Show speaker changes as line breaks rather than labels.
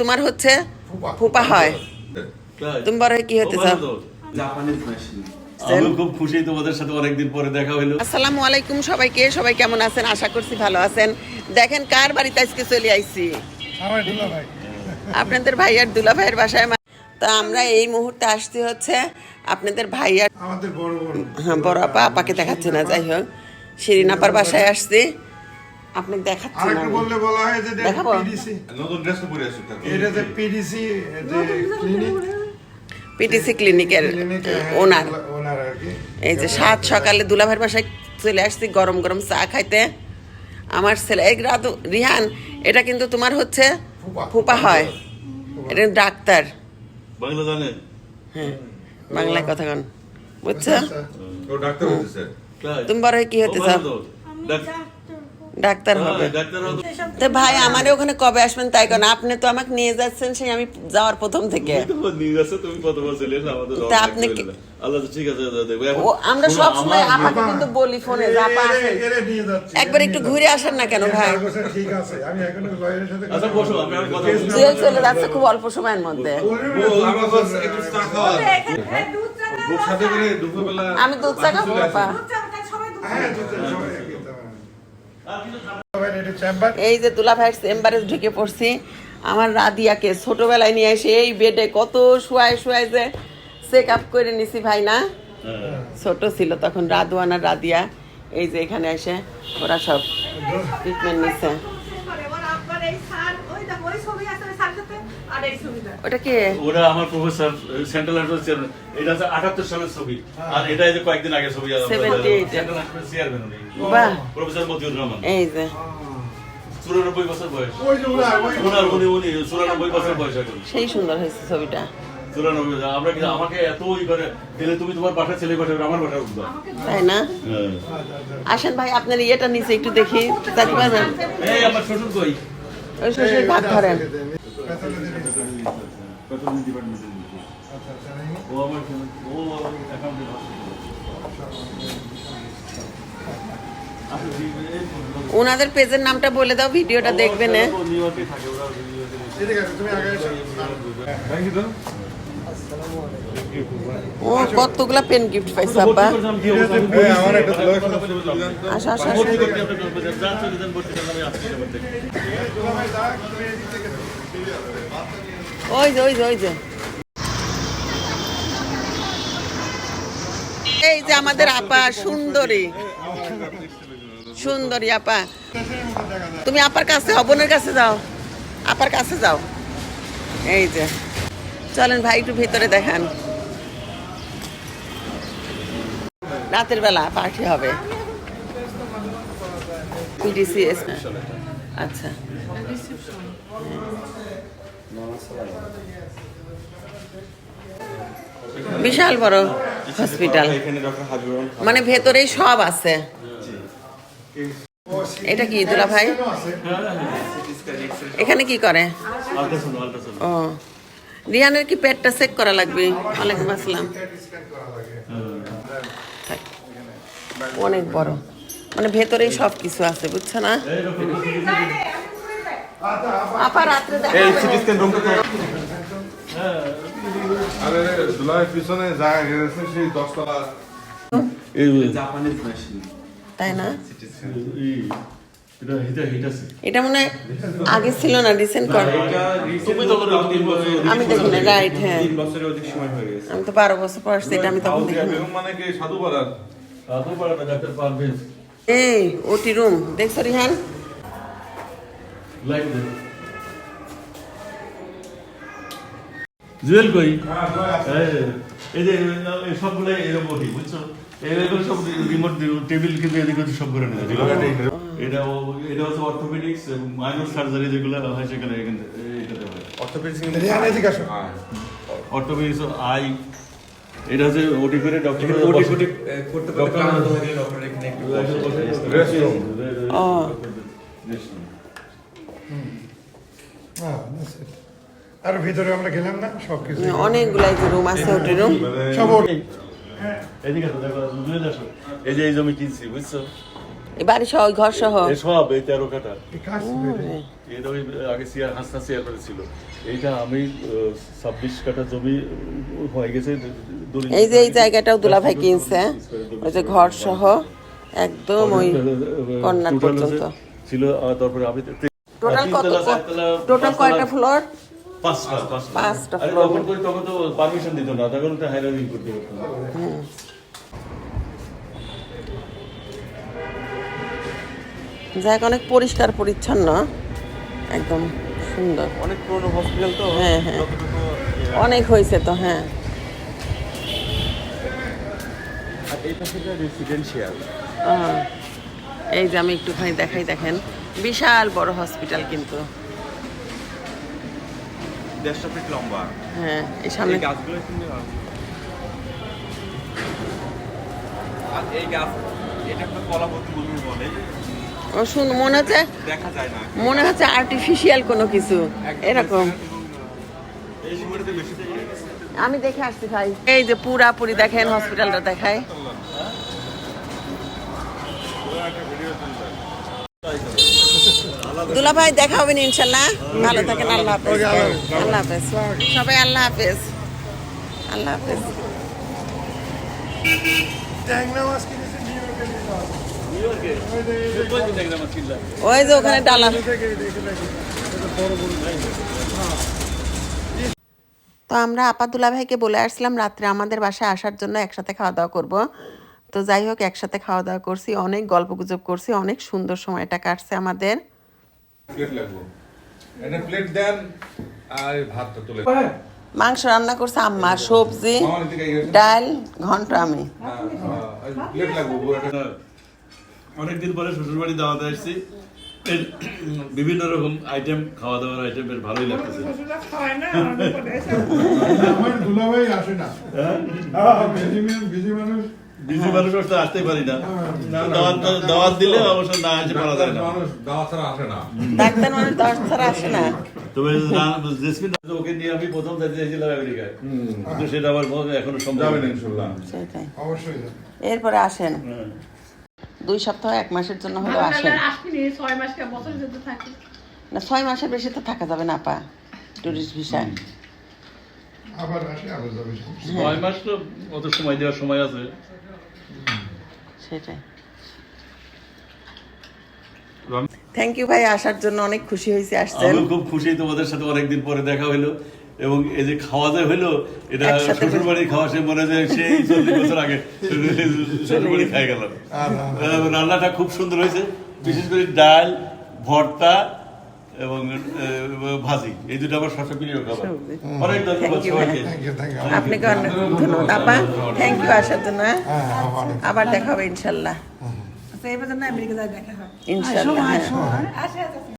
তোমার হচ্ছে ফুপা। হয়। তুমি বড় কি হতে চাও?
আমি খুব খুশি তোমাদের সাথে অনেকদিন পরে দেখা হইল।
আসসালামু আলাইকুম সবাইকে সবাই কেমন আছেন? আশা করছি ভালো আছেন। দেখেন কার বাড়িতে আজকে চলে আইছি? আপনাদের ভাইয়ার দুলা ভাইয়ের বাসায় তো আমরা এই মুহূর্তে আসতে হচ্ছে আপনাদের ভাইয়ার
আমাদের বড় বড়
হ্যাঁ, বড় আপা আপাকে দেখাচ্ছে না যাই হোক। শিরিন আপার বাসায় আসছি। আপনাকে দেখাচ্ছি না
আরেকটু। বললে বলা হয় যে? পিডিসি
নতুন ড্রেস পরে
এটা যে পিডিসি যে ক্লিনিক
পিটিসি ক্লিনিকের ওনার
ওনার আর কি।
এই যে সাত সকালে দুলাভাইয়ের বাসায় চলে আসছি গরম গরম চা খাইতে। আমার ছেলে এই রাত রিহান এটা কিন্তু তোমার হচ্ছে
ফুপা।
হয়। এটা ডাক্তার।
বাংলা জানে?
হ্যাঁ বাংলায় কথা কন। বুঝছ? তুমি বড় হয়ে কি হতে চাও ডাক্তার হবে।
হ্যাঁ,
তো ভাই আমারে ওখানে কবে আসবেন তাই কেন? আপনি তো আমাকে নিয়ে যাচ্ছেন সেই আমি যাওয়ার প্রথম থেকে।
নিয়ে গেছো, তুমি কতবার চলে এলে, আমাদের
তা আপনি
করে
কি-
দিলে। আল্লাহ ঠিক আছে,
ও আমরা সব সময় আমাকে কিন্তু বলি ফোনে যা আসেন। একবার একটু ঘুরে আসেন না কেন ভাই?
ঠিক আছে আমি এখন লয়ের সাথে
আচ্ছা, বসো, আমি আর কথা
বললে
চলে যাচ্ছে খুব অল্প সময়ের মধ্যে।
একটু চা খাওয়া। দুপুরবেলা
আমি দুধ চা খাব
হ্যাঁ দুধ চা, সবাই একই তো। সবাই এটা চেম্বার
এই যে তুলা ভাইয়ের চেম্বারে ঢুকে পড়ছি, আমার রাধিয়াকে ছোটবেলায় নিয়ে এসে এই বেডে কত শুয়ায় শুয়ায় যে চেক আপ করে নিছি ভাই না। ছোট ছিল তখন রাদওয়ান আর রাদিয়া এই যে এখানে এসে ওরা সব ট্রিটমেন্ট নিচ্ছে ওটা কে?
ওরা আমার প্রফেসর সেন্ট্রাল আর্টস চেয়ারম্যান এটা হচ্ছে আটাত্তর সালের ছবি। আর এটা যে কয়েকদিন আগে ছবি সেন্ট্রাল আর্টস চেয়ারম্যান উনি। প্রফেসর মতিউর রহমান।
এই যে।
চুরানব্বই বছর বয়স।
ওনার
উনি উনি চুরানব্বই বছর বয়স এখন
সেই সুন্দর হয়েছে ছবিটা।
চুরানব্বই বছর। আমরা কিন্তু আমাকে এত ই করে দিলে তুমি তোমার বাসা ছেলে বাসা আমার বাসা উঠবা?
তাই না?
হ্যাঁ।
আসেন ভাই আপনার ইয়েটা নিচে একটু দেখি। দেখতে পারবেন
এই আমার শ্বশুর কই
ওই শ্বশুর ভাগ ধরেন
ও আমার ও অ্যাকাউন্টে
ওনাদের পেজের নামটা বলে দাও ভিডিওটা
থ্যাংক ইউ
ও কতগুলা পেন গিফট পাইছে আব্বা। আসো। ওই যে ওই যে ওই যে। এই যে আমাদের আপা, সুন্দরী। সুন্দরী আপা। তুমি আপার কাছে যাও বোনের কাছে যাও। আপার কাছে যাও। এই যে। চলেন ভাই, একটু ভিতরে দেখান। রাতের বেলা পার্টি হবে। আচ্ছা। বিশাল বড় হসপিটাল। মানে ভেতরেই সব আছে। এটা কি দুলা ভাই এখানে কি করে? ও। রিয়ানের কি পেটটা চেক করা লাগবে? ওয়ালাইকুম আসসালাম। অনেক বড়। মানে ভেতরেই সব কিছু আছে, বুঝছ না? আপা রাত্রে দেখা
এই সিটি স্ক্যান রুমটা আরে দুলার পিছনে জায়গা গেছে সেই দশতলা।
এই
জাপানিজ মেশিন
তাই না?
এটা
মনে হয় আগে ছিল না রিসেন্ট কর। আমি দেখি না রাইট হ্যাঁ।
হয়ে
আমি তো বারো বছর পর আসছি এটা আমি তখন দেখি
মানে
এই ওটি রুম দেখছ রিহান?
লাইট দে জুয়েল কই এই, যে এই সবগুলো এরকম ওঠি বুঝছ এগুলো সব রিমোট টেবিল কিন্তু এদিকে ওদিক সব করে নিয়ে এটা এটা হচ্ছে অর্থোপেডিক্স এবং মাইনর সার্জারি যেগুলো হয় সেখানে এখানে এটাতে হয়।
অর্থোপেডিক্স
অর্থোপেডিক্স আই এটা হচ্ছে ওটি করে ডক্টর
ওটি ফটি করতে করতে ক্লান্ত হয়ে গেলে ডক্টর এখানে একটু রেস্ট রুম
আর ভিতরে আমরা গেলাম না সব কিছু
অনেকগুলাই যে রুম আছে ওটি রুম
সব
এদিকে আসো, দেখো, এই যে এই জমি কিনছি বুঝছ?
এই বাড়ি সহ ঘর সহ
এই সব এই তেরো কাটা এটা ওই আগে সিয়ার হাসনা সিয়ার করে ছিল। এইটা আমি ছাব্বিশ কাঠা জমি হয়ে গেছে
এই যে এই জায়গাটাও দুলাভাই কিনছে। ওই যে ঘর সহ একদম ওই পর্যন্ত।
ছিল তারপরে আমি
টোটাল কত টোটাল কয়টা ফ্লোর
পাঁচটা পাঁচটা
পাঁচটা
তখন করি তখন তো পারমিশন দিত না তখন তো হাইরারিং করতে পারতো
যাক অনেক পরিষ্কার পরিচ্ছন্ন। একদম সুন্দর।
অনেক পুরনো হসপিটাল তো।
হ্যাঁ, হ্যাঁ। অনেক হয়েছে তো হ্যাঁ।
এই
যে আমি একটুখানি দেখাই দেখেন। বিশাল বড় হসপিটাল কিন্তু।
দেড়শো ফিট লম্বা।
হ্যাঁ এই সামনে
গাছগুলো আর এই গাছ এটা একটা কলাপতি বলবি বলে।
ও শুন মনে হচ্ছে
দেখা যায় না।
মনে হচ্ছে আর্টিফিশিয়াল কোনো কিছু। এরকম।
এই সময়টাতে বেশি
আমি দেখে আসছি ভাই। এই যে পুরাপুরি দেখেন হসপিটালটা দেখায়। দুলা ভাই দেখা হবে না ইনশাল্লাহ। ভালো থাকেন আল্লাহ হাফেজ। আল্লাহ হাফেজ। সবাই আল্লাহ হাফেজ। আল্লাহ হাফেজ। ওই যে ওখানে ডালা।
থেকে দেখে দেখে এটা বড় বড়
তো আমরা আপাদুল্লা ভাইকে বলে আসলাম রাত্রে আমাদের বাসায় আসার জন্য একসাথে খাওয়া দাওয়া করব। তো যাই হোক একসাথে খাওয়া দাওয়া করছি অনেক গল্প গুজব করছি অনেক সুন্দর সময়টা কাটছে আমাদের।
প্লেট লাগবো। একটা প্লেট দেন আর ভাতটা তুলে
মাংস রান্না করছে আম্মা সবজি ডাল ঘন্ট আমি।
প্লেট লাগবো পুরোটা
অনেকদিন পরে শ্বশুর বাড়ি দাওয়াতে আসছি। বিভিন্ন রকম আইটেম খাওয়া দাওয়ার আইটেম বেশ ভালোই লাগতেছে।
আসে না।
হ্যাঁ?
বিজি মানুষ
বিজি মানুষ তো আসতেই পারি না। দাওয়াত দাওয়াত দিলে অবশ্য না আসতে পারা যায় না।
মানুষ ছাড়া আসে না।
ডাক্তার মানুষ দশ ছাড়া আসে না।
তবে জেসমিন ওকে নিয়ে আমি প্রথম যেতে চাইছিলাম আমেরিকায়। কিন্তু সেটা আমার এখনও সম্ভব
যাবেন
না।
ইনশাল্লাহ।
সেটাই।
অবশ্যই
এরপরে আসেন।
হ্যাঁ।
দুই সপ্তাহ এক মাসের জন্য হলেও আসেন।
ছয় মাস বছর যেতে থাকি।
না ছয় মাসের বেশি তো থাকা যাবে না পা টুরিস্ট ভিসায়
আবার আসে আবার যাবে।
ছয় মাস তো অত সময় দেওয়ার সময় আছে।
সেটাই। থ্যাংক ইউ ভাই আসার জন্য অনেক খুশি হয়েছি আসছেন।
আমি খুব খুশি তোমাদের সাথে অনেকদিন পরে দেখা হলো এবং এই যে খাওয়া দাওয়া হইল এটা শ্বশুর বাড়ির খাওয়া সে মনে হয় সেই চল্লিশ বছর আগে শ্বশুর বাড়ি খাই গেলাম। রান্নাটা খুব সুন্দর হয়েছে। বিশেষ করে ডাল ভর্তা এবং ভাজি। এই দুটো আমার সবচেয়ে প্রিয় খাবার। অনেক ধন্যবাদ সবাইকে।
আপনাকে অনেক ধন্যবাদ। আপা থ্যাংক ইউ আসার জন্য হ্যাঁ?
হ্যাঁ আবার
আবার দেখা হবে ইনশাল্লাহ।
হয়
ইনশাল্লাহ। হ্যাঁ